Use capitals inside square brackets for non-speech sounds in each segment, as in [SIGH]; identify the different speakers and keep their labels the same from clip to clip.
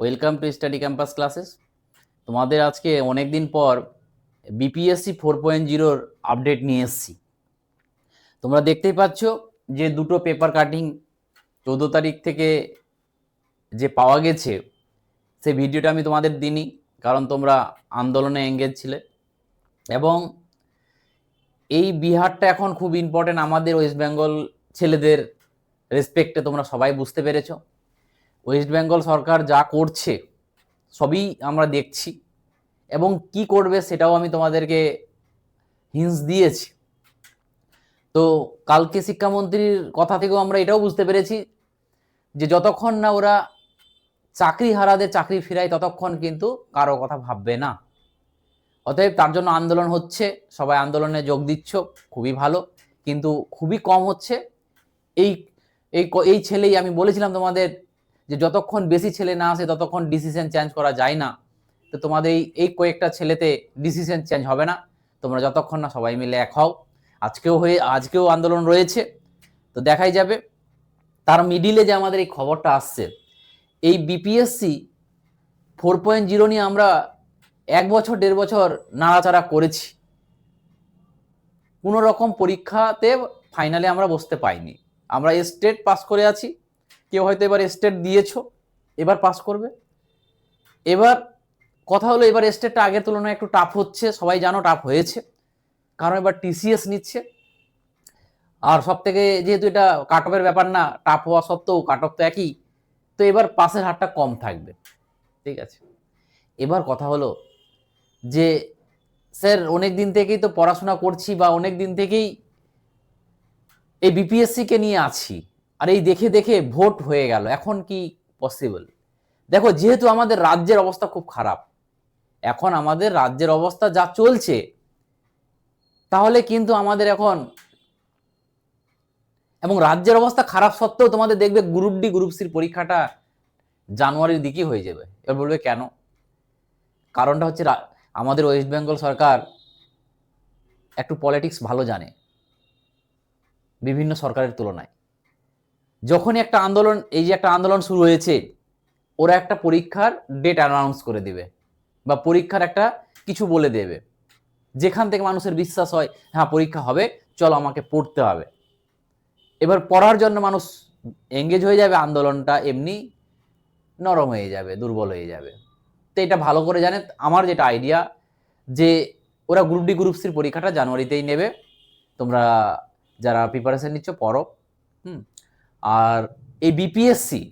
Speaker 1: Welcome to study campus classes তোমাদের আজকে অনেক দিন পর বিপিএসসি ফোর পয়েন্ট জিরোর আপডেট নিয়ে এসেছি। তোমরা দেখতেই পাচ্ছ যে দুটো পেপার কাটিং চৌদ্দ তারিখ থেকে যে পাওয়া গেছে, সেই ভিডিওটা আমি তোমাদের দিইনি, কারণ তোমরা আন্দোলনে এঙ্গেজ ছিলে। এবং এই বিহারটা এখন খুব ইম্পর্টেন্ট আমাদের ওয়েস্ট বেঙ্গল ছেলেদের রেসপেক্টে তোমরা সবাই বুঝতে পেরেছ। ওয়েস্ট বেঙ্গল সরকার যা করছে, সবই আমরা দেখছি। এবং কি করবে সেটাও আমি তোমাদেরকে হিন্স দিয়েছি। তো কালকে শিক্ষামন্ত্রীর কথা থেকেও আমরা এটাও বুঝতে পেরেছি যে যতক্ষণ না ওরা চাকরি হারাদের চাকরি ফিরায়, ততক্ষণ কিন্তু কারও কথা ভাববে না। অতএব তার জন্য আন্দোলন হচ্ছে, সবাই আন্দোলনে যোগ দিচ্ছ, খুবই ভালো। কিন্তু খুবই কম হচ্ছে। এই এই এই ছেলেই আমি বলেছিলাম তোমাদের যে যতক্ষণ বেশি ছেলে না আসে, ততক্ষণ ডিসিশন চেঞ্জ করা যায় না। তো তোমাদের এই কয়েকটা ছেলেতে ডিসিশন চেঞ্জ হবে না। তোমরা যতক্ষণ না সবাই মিলে এক হও। আজকেও হয়ে আজকেও আন্দোলন রয়েছে। তো দেখাই যাবে। তার মিডিলে যে আমাদের এই খবরটা আসছে, এই বিপিএসসি ফোর পয়েন্ট জিরো নিয়ে আমরা এক বছর, দেড় বছর নাড়াচাড়া করেছি। কোনো রকম পরীক্ষাতে ফাইনালে আমরা বসতে পাইনি। আমরা স্টেট পাস করে আছি। কেউ হয়তো এবার স্টেট দিয়েছ, এবার পাস করবে। এবার কথা হলো, এবার স্টেটটা আগের তুলনায় একটু টাফ হচ্ছে, সবাই জানো টাফ হয়েছে। কারণ এবার টিসিএস নিচ্ছে। আর সব থেকে যেহেতু এটা কাট অফের ব্যাপার না টাফ হওয়া সত্ত্বেও কাট অফ তো একই, তো এবার পাসের হারটা কম থাকবে। ঠিক আছে? এবার কথা হলো যে, স্যার অনেক দিন থেকেই তো পড়াশোনা করছি বা অনেক দিন থেকেই এই বিপিএসসিকে নিয়ে আছি। আর এই দেখে দেখে ভোট হয়ে গেল। এখন কি পসিবল দেখো, যেহেতু আমাদের রাজ্যের অবস্থা খুব খারাপ, এখন আমাদের রাজ্যের অবস্থা যা চলছে, তাহলে কিন্তু আমাদের এখন এবং রাজ্যের অবস্থা খারাপ সত্ত্বেও তোমাদের দেখবে গ্রুপ ডি গ্রুপ সির পরীক্ষাটা জানুয়ারির দিকেই হয়ে যাবে। এবার বলবে কেন? কারণটা হচ্ছে আমাদের ওয়েস্ট বেঙ্গল সরকার একটু পলিটিক্স ভালো জানে, বিভিন্ন সরকারের তুলনায়। যখনই একটা আন্দোলন, এই যে একটা আন্দোলন শুরু হয়েছে, ওরা একটা পরীক্ষার ডেট অ্যানাউন্স করে দিবে বা পরীক্ষার একটা কিছু বলে দেবে। যেখান থেকে মানুষের বিশ্বাস হয় হ্যাঁ পরীক্ষা হবে, চলো আমাকে পড়তে হবে। এবার পড়ার জন্য মানুষ এঙ্গেজ হয়ে যাবে, আন্দোলনটা এমনি নরম হয়ে যাবে, দুর্বল হয়ে যাবে। তো এটা ভালো করে জানে আমার যেটা আইডিয়া যে ওরা গ্রুপ ডি গ্রুপ সির পরীক্ষাটা জানুয়ারিতেই নেবে। তোমরা যারা প্রিপারেশন নিচ্ছ, পড়ো। হুম। আর এই বিপিএসসি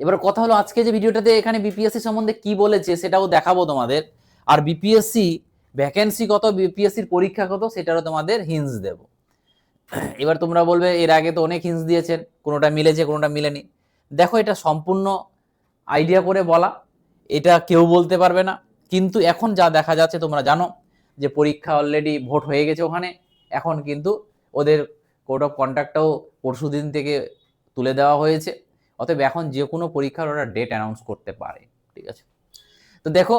Speaker 1: এবার কথা হলো আজকে যে ভিডিওটাতে এখানে বিপিএসসি সম্বন্ধে কি বলেছে সেটাও দেখাবো তোমাদের। আর বিপিএসসি ভ্যাকেন্সি কত বিপিএসসির পরীক্ষা কত, সেটারও তোমাদের হিন্স দেব। এবার তোমরা বলবে, এর আগে তো অনেক হিন্স দিয়েছেন, কোনোটা মিলেছে, কোনোটা মিলেনি। দেখো, এটা সম্পূর্ণ আইডিয়া করে বলা। এটা কেউ বলতে পারবে না। কিন্তু এখন যা দেখা যাচ্ছে, তোমরা জানো যে পরীক্ষা অলরেডি ভোট হয়ে গেছে ওখানে। এখন কিন্তু ওদের কোড অফ কন্ট্যাক্টটাও পরশু দিন থেকে তুলে দেওয়া হয়েছে। অতএব এখন যে কোনো পরীক্ষার ওরা ডেট অ্যানাউন্স করতে পারে, ঠিক আছে? তো দেখো,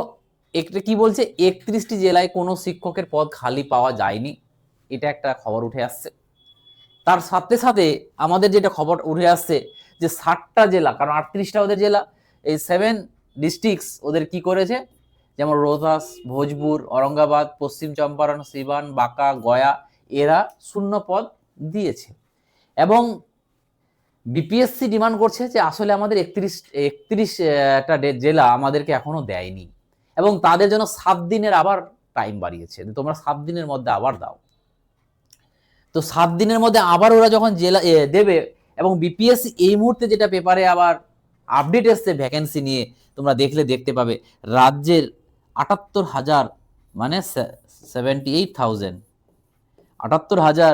Speaker 1: একটা কি বলছে? একত্রিশটি জেলায় কোনো শিক্ষকের পদ খালি পাওয়া যায়নি, এটা একটা খবর উঠে আসছে। তার সাথে সাথে আমাদের যেটা খবর উঠে আসছে যে ষাটটা জেলা, কারণ আটত্রিশটা ওদের জেলা, এই সেভেন ডিস্ট্রিক্টস ওদের কি করেছে? যেমন রোহতাস, ভোজপুর, ঔরঙ্গাবাদ, পশ্চিম চম্পারণ, সিবান, বাঁকা, গয়া, এরা শূন্য পদ দিয়েছে। এবং বিপিএসসি ডিমান্ড করছে যে আসলে আমাদের একত্রিশ একত্রিশটা জেলা আমাদেরকে এখনও দেয়নি। এবং তাদের জন্য সাত দিনের আবার টাইম বাড়িয়েছে। তোমরা সাত দিনের মধ্যে আবার দাও। তো সাত দিনের মধ্যে আবার ওরা যখন জেলা দেবে এবং বিপিএসসি এই মুহূর্তে যেটা পেপারে আবার আপডেট এসছে ভ্যাকেন্সি নিয়ে, তোমরা দেখলে দেখতে পাবে, রাজ্যের আটাত্তর হাজার মানে সেভেন্টি এইট থাউজেন্ড আটাত্তর হাজার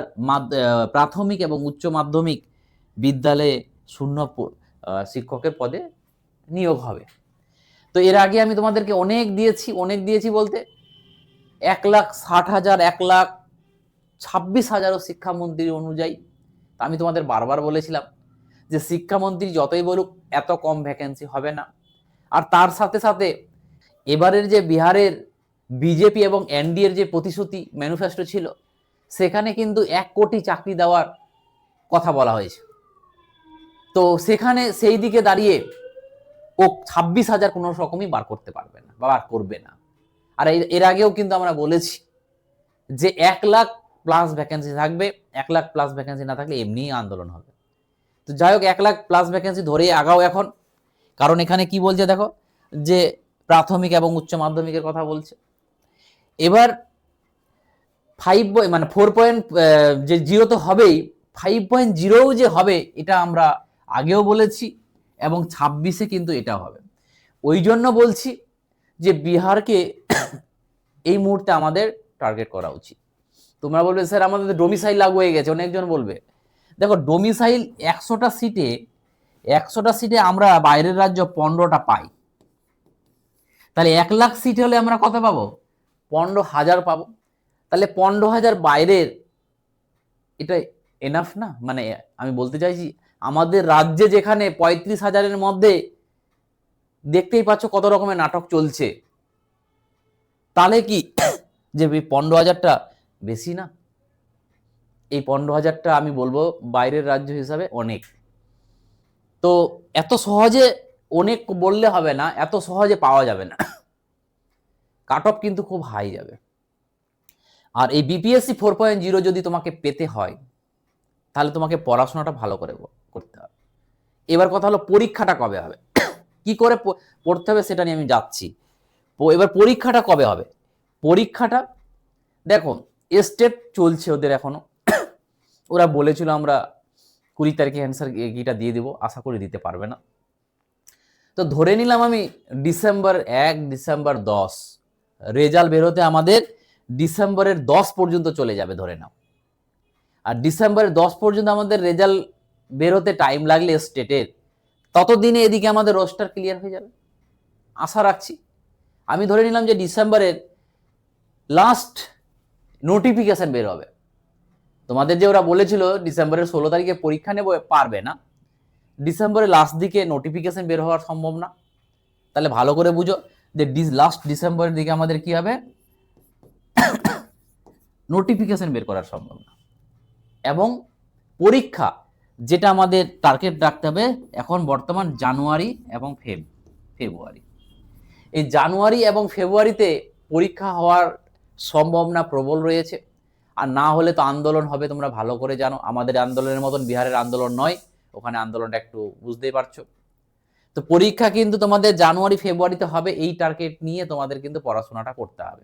Speaker 1: প্রাথমিক এবং উচ্চ মাধ্যমিক বিদ্যালয়ে শূন্য শিক্ষকের পদে নিয়োগ হবে। তো এর আগে আমি তোমাদেরকে অনেক দিয়েছি অনেক দিয়েছি বলতে এক লাখ ষাট হাজার, এক লাখ ছাব্বিশ হাজারও শিক্ষামন্ত্রী অনুযায়ী। আমি তোমাদের বারবার বলেছিলাম যে শিক্ষামন্ত্রী যতই বলুক এত কম ভ্যাকেন্সি হবে না। আর তার সাথে সাথে এবারের যে বিহারের বিজেপি এবং এনডিএর যে প্রতিশ্রুতি ম্যানিফেস্টো ছিল সেখানে কিন্তু এক কোটি চাকরি দেওয়ার কথা বলা হয়েছে। তো সেখানে সেই দিকে দাঁড়িয়ে ও ছাব্বিশ হাজার কোনো রকমই বার করতে পারবে না বা বার করবে না। আর এর- আগেও কিন্তু আমরা বলেছি যে এক লাখ প্লাস ভ্যাকেন্সি থাকবে, এক লাখ প্লাস ভ্যাকেন্সি না থাকলে এমনিই আন্দোলন হবে। তো যাই হোক, এক লাখ প্লাস ভ্যাকেন্সি ধরে আগাও এখন। কারণ এখানে কি বলছে দেখো? যে প্রাথমিক এবং উচ্চ মাধ্যমিকের কথা বলছে। এবার ফাইভ মানে ফোর পয়েন্ট যে জিরো তো হবেই, ফাইভ পয়েন্ট জিরোও যে হবে, এটা আমরা আগেও বলেছি এবং ছাব্বিশে কিন্তু এটা হবে। ওই জন্য বলছি যে বিহারকে এই মুহূর্তে আমাদের টার্গেট করা উচিত। তোমরা বলবে, স্যার, আমাদের ডোমিসাইল লাগু হয়ে গেছে। অনেকজন বলবে, দেখো ডোমিসাইল একশোটা সিটে একশোটা সিটে আমরা বাইরের রাজ্য পনেরোটা পাই। তাহলে এক লাখ সিট হলে আমরা কত পাবো? পনেরো হাজার পাবো। তাহলে পনেরো হাজার বাইরের এটা এনাফ না? মানে আমি বলতে চাইছি, আমাদের রাজ্যে যেখানে পঁয়ত্রিশ হাজারের মধ্যে দেখতেই পাচ্ছ কত রকমের নাটক চলছে। তাহলে কি যে পনেরো হাজারটা বেশি না? এই পনেরো হাজারটা আমি বলব বাইরের রাজ্য হিসাবে অনেক। তো এত সহজে অনেক বললে হবে না, এত সহজে পাওয়া যাবে না। কাট অফ কিন্তু খুব হাই যাবে। আর এই বিপিএসসি ফোর পয়েন্ট জিরো যদি তোমাকে পেতে হয়, তাহলে তোমাকে পড়াশোনাটা ভালো করে করতে হবে। এবার কথা হলো পরীক্ষাটা কবে হবে? [COUGHS] কি করে পড়তে হবে সেটা নিয়ে আমি যাচ্ছি। এবার পরীক্ষাটা কবে হবে? পরীক্ষাটা, দেখো স্টেট চলছে ওদের এখনও। [COUGHS] ওরা বলেছিল আমরা কুড়ি তারিখে অ্যান্সার কিটা দিয়ে দিব, আশা করি দিতে পারবে না। তো ধরে নিলাম আমি ডিসেম্বর এক ডিসেম্বর দশ রেজাল্ট বেরোতে আমাদের ডিসেম্বরের দশ পর্যন্ত চলে যাবে, ধরে নাও। আর ডিসেম্বরের দশ পর্যন্ত আমাদের রেজাল্ট বেরোতে টাইম লাগলে স্টেটের ততদিনে এদিকে আমাদের রোস্টার ক্লিয়ার হয়ে যাবে। আশা রাখছি। আমি ধরে নিলাম যে ডিসেম্বরের লাস্ট নোটিফিকেশন বের হবে। তোমাদের যে ওরা বলেছিল ডিসেম্বরের ষোলো তারিখে পরীক্ষা নেব পারবে না। ডিসেম্বরের লাস্ট দিকে নোটিফিকেশন বের হওয়ার সম্ভব না তাহলে ভালো করে বুঝো যে লাস্ট ডিসেম্বরের দিকে আমাদের কি হবে? নোটিফিকেশন বের করার সম্ভব না। এবং পরীক্ষা, যেটা আমাদের টার্গেট রাখতে হবে এখন বর্তমান জানুয়ারি এবং ফেব ফেব্রুয়ারি। এই জানুয়ারি এবং ফেব্রুয়ারিতে পরীক্ষা হওয়ার সম্ভাবনা প্রবল রয়েছে। আর না হলে তো আন্দোলন হবে, তোমরা ভালো করে জানো। আমাদের আন্দোলনের মতন বিহারের আন্দোলন নয়, ওখানে আন্দোলনটা একটু বুঝতেই পারছ। তো পরীক্ষা কিন্তু তোমাদের জানুয়ারি, ফেব্রুয়ারিতে হবে, এই টার্গেট নিয়ে তোমাদের কিন্তু পড়াশোনাটা করতে হবে।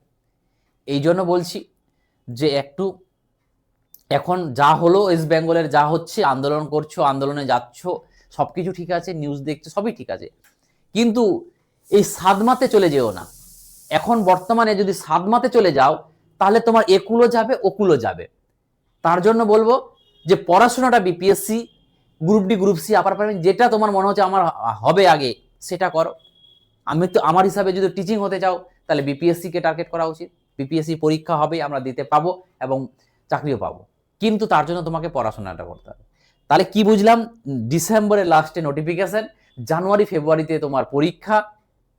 Speaker 1: এই জন্য বলছি যে একটু এখন যা হলো ওয়েস্ট বেঙ্গলের যা হচ্ছে, আন্দোলন করছ, আন্দোলনে যাচ্ছ সব কিছু ঠিক আছে নিউজ দেখছ, সবই ঠিক আছে। কিন্তু এই সাদমাতে চলে যেও না। এখন বর্তমানে যদি সাদমাতে চলে যাও, তাহলে তোমার একুলো যাবে ওকুলো যাবে। তার জন্য বলব যে পড়াশোনাটা BPSC group D group C upper primary যেটা তোমার মনে হচ্ছে আমার হবে আগে, সেটা করো। আমি তো আমার হিসাবে যদি টিচিং হতে চাও, তাহলে বিপিএসসি কে টার্গেট করা উচিত। বিপিএসসি পরীক্ষা হবে, আমরা দিতে পাবো এবং চাকরিও পাবো। কিন্তু তার জন্য তোমাকে পড়াশোনাটা করতে হবে। তাহলে কি বুঝলাম? ডিসেম্বরের লাস্টে নোটিফিকেশন জানুয়ারি, ফেব্রুয়ারিতে তোমার পরীক্ষা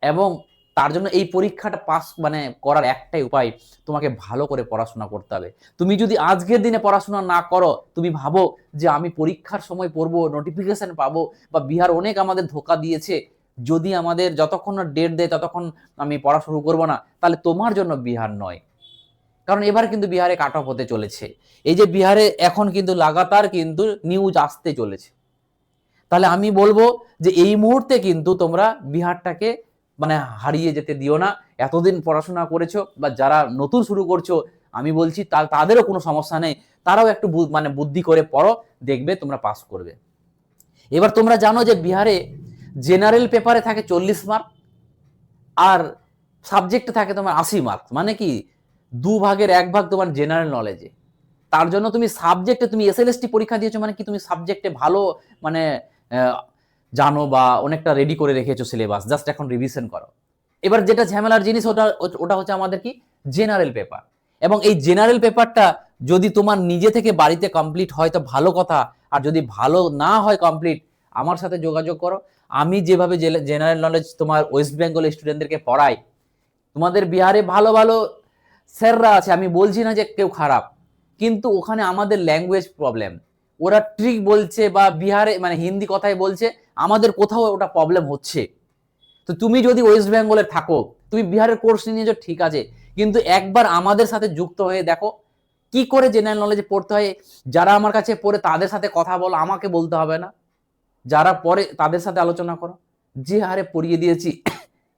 Speaker 1: এবং তার জন্য এই পরীক্ষাটা পাস মানে করার একটাই উপায়, তোমাকে ভালো করে পড়াশোনা করতে হবে। তুমি যদি আজকের দিনে পড়াশোনা না করো, তুমি ভাবো যে আমি পরীক্ষার সময় পড়ব নোটিফিকেশন পাবো বা বিহার অনেক আমাদের ধোকা দিয়েছে যদি আমাদের যতক্ষণ না ডেট দেয়, ততক্ষণ আমি পড়া শুরু করব না, তাহলে তোমার জন্য বিহার নয়। কারণ এবার কিন্তু বিহারে কাট অফ হতে চলেছে। এই যে বিহারে এখন কিন্তু লাগাতার কিন্তু নিউজ আসতে চলেছে। তাহলে আমি বলব যে এই মুহূর্তে কিন্তু তোমরা বিহারটাকে মানে হারিয়ে যেতে দিও না। এতদিন পড়াশোনা করেছ বা যারা নতুন শুরু করছ, আমি বলছি তাদেরও কোনো সমস্যা নেই। তারাও একটু মানে বুদ্ধি করে পড়ো, দেখবে তোমরা পাস করবে। এবার তোমরা জানো যে বিহারে জেনারেল পেপারে থাকে চল্লিশ মার্ক আর সাবজেক্টে থাকে তোমার আশি মার্ক। মানে কি, দু ভাগের এক ভাগ তোমার জেনারেল নলেজে তার জন্য তুমি সাবজেক্টে তুমি এসএলএসটি পরীক্ষা দিয়েছ মানে কি, তুমি সাবজেক্টে ভালো মানে জানো বা অনেকটা রেডি করে রেখেছো সিলেবাস জাস্ট এখন রিভিশন করো। এবার যেটা ঝামেলার জিনিস ওটা ওটা হচ্ছে আমাদের কি জেনারেল পেপার এবং এই জেনারেল পেপারটা যদি তোমার নিজে থেকে বাড়িতে কমপ্লিট হয় তো ভালো কথা, আর যদি ভালো না হয় কমপ্লিট আমার সাথে যোগাযোগ করো। আমি যেভাবে জেনারেল নলেজ তোমার ওয়েস্ট বেঙ্গল স্টুডেন্টদেরকে পড়াই, তোমাদের বিহারে ভালো ভালো স্যাররা আছে, আমি বলছি না যে কেউ খারাপ, কিন্তু ওখানে আমাদের ল্যাঙ্গুয়েজ প্রবলেম ওরা ট্রিক বলছে বা বিহারে মানে হিন্দি কথায় বলছে, আমাদের কোথাও ওটা প্রবলেম হচ্ছে। তো তুমি যদি ওয়েস্ট বেঙ্গলে থাকো, তুমি বিহারের কোর্স নিয়েছো, ঠিক আছে, কিন্তু একবার আমাদের সাথে যুক্ত হয়ে দেখো, কি করে জেনারেল নলেজে পড়তে হয়, যারা আমার কাছে পড়ে তাদের সাথে কথা বলো, আমাকে বলতে হবে না। যারা পরে তাদের সাথে আলোচনা করো। যে হারে পড়িয়ে দিয়েছি,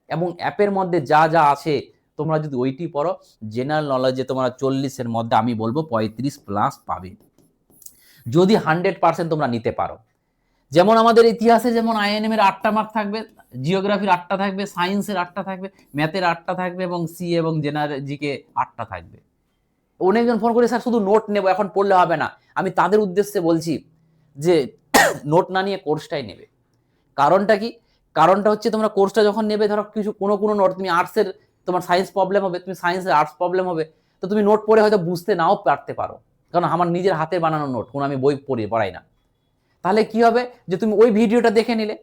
Speaker 1: এবং অ্যাপের মধ্যে যা যা আছে, তোমরা যদি ওইটি পড়ো জেনারেল নলেজে তোমরা চল্লিশের মধ্যে আমি বলব পঁয়ত্রিশ প্লাস পাবে। যদি হান্ড্রেড পার্সেন্ট তোমরা নিতে পারো। যেমন আমাদের ইতিহাসে যেমন আইএনএম এর আটটা মার্ক থাকবে জিওগ্রাফির আটটা থাকবে সায়েন্সের আটটা থাকবে ম্যাথের আটটা থাকবে, এবং সি এবং জেনারেল জিকে আটটা থাকবে। অনেকজন ফোন করে স্যার, শুধু নোট নেব, এখন পড়লে হবে না। আমি তাদের উদ্দেশ্যে বলছি যে নোট না নিয়ে কোর্সটাই নেবে। কারণটা কি? কারণটা হচ্ছে তোমরা কোর্সটা যখন নেবে, ধরো কিছু কোনো কোনো নোট, তুমি আর্টসের তোমার সায়েন্স প্রবলেম হবে, তুমি সায়েন্সের আর্টস প্রবলেম হবে, তো তুমি নোট পড়ে হয়তো বুঝতে নাও পারতে পারো। কারণ আমার নিজের হাতে বানানো নোট, কোনো আমি বই পড়ি পড়াই না। তাহলে কি হবে? যে তুমি ওই ভিডিওটা দেখে নিলে,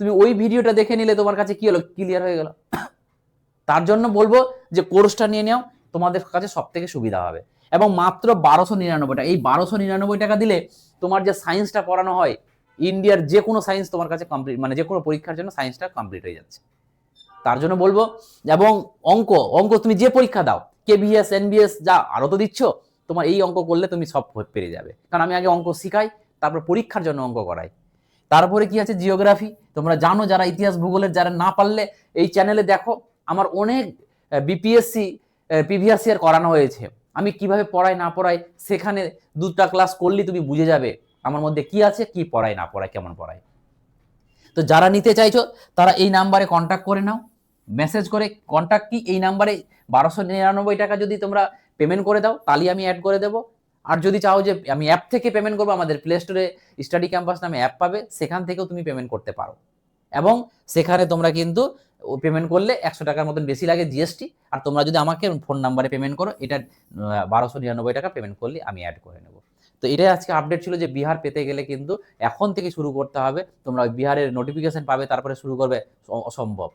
Speaker 1: তুমি ওই ভিডিওটা দেখে নিলে তোমার কাছে কি হলো? ক্লিয়ার হয়ে গেল। তার জন্য বলব যে কোর্সটা নিয়ে নাও, তোমাদের কাছে সব থেকে সুবিধা হবে। এবং মাত্র বারোশো নিরানব্বই টাকা এই বারোশো নিরানব্বই টাকা দিলে তোমার যে সায়েন্সটা পড়ানো হয় ইন্ডিয়ার যে কোনো সায়েন্স তোমার কাছে কমপ্লিট মানে যে কোনো পরীক্ষার জন্য সায়েন্সটা কমপ্লিট হয়ে যাচ্ছে। তার জন্য বলব, এবং অঙ্ক অঙ্ক তুমি যে পরীক্ষা দাও কেবিএস এনবিএস যা আরও তো দিচ্ছ, তোমার এই অঙ্ক করলে তুমি সব পেরে যাবে। কারণ আমি আগে অঙ্ক শিখাই, তারপর পরীক্ষার জন্য অঙ্ক করাই। তারপরে কি আছে? জিওগ্রাফি তোমরা জানো যারা ইতিহাস ভূগোলের, যারা না পারলে এই চ্যানেলে দেখো, আমার অনেক বিপিএসসি পিভিএস এর করানো হয়েছে। আমি কীভাবে পড়াই, না পড়াই, সেখানে দুটা ক্লাস করলে তুমি বুঝে যাবে আমার মধ্যে কি আছে, কি পড়াই, না পড়াই, কেমন পড়াই। তো যারা নিতে চাইছো, তারা এই নাম্বারে কন্ট্যাক্ট করে নাও। মেসেজ করে কন্ট্যাক্ট কি? এই নাম্বারে বারোশো নিরানব্বই টাকা যদি তোমরা পেমেন্ট করে দাও তাহলে আমি অ্যাড করে দেবো। আর যদি চাও যে আমি অ্যাপ থেকে পেমেন্ট করব, আমাদের প্লে স্টোরে স্টাডি ক্যাম্পাস নামে অ্যাপ পাবে, সেখান থেকেও তুমি পেমেন্ট করতে পারো। এবং সেখানে তোমরা কিন্তু পেমেন্ট করলে একশো টাকার মতন বেশি লাগে জিএসটি আর তোমরা যদি আমাকে ফোন নাম্বারে পেমেন্ট করো, এটা বারোশো নিরানব্বই টাকা পেমেন্ট করলে আমি অ্যাড করে নেব। তো এটাই আজকে আপডেট ছিল যে বিহার পেতে গেলে কিন্তু এখন থেকে শুরু করতে হবে। তোমরা বিহারের নোটিফিকেশন পাবে, তারপরে শুরু করবে অসম্ভব।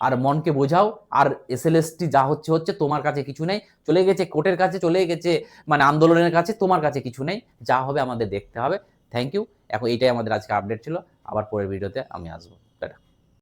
Speaker 1: আর মনকে বোঝাও, আর এসএলএসটি যা হচ্ছে হচ্ছে তোমার কাছে কিছু নেই। চলে গেছে কোর্টের কাছে, চলে গেছে মানে আন্দোলনের কাছে, তোমার কাছে কিছু নেই। যা হবে আমাদের দেখতে হবে। থ্যাংক ইউ এখন এইটাই আমাদের আজকে আপডেট ছিল। আবার পরের ভিডিওতে আমি আসব।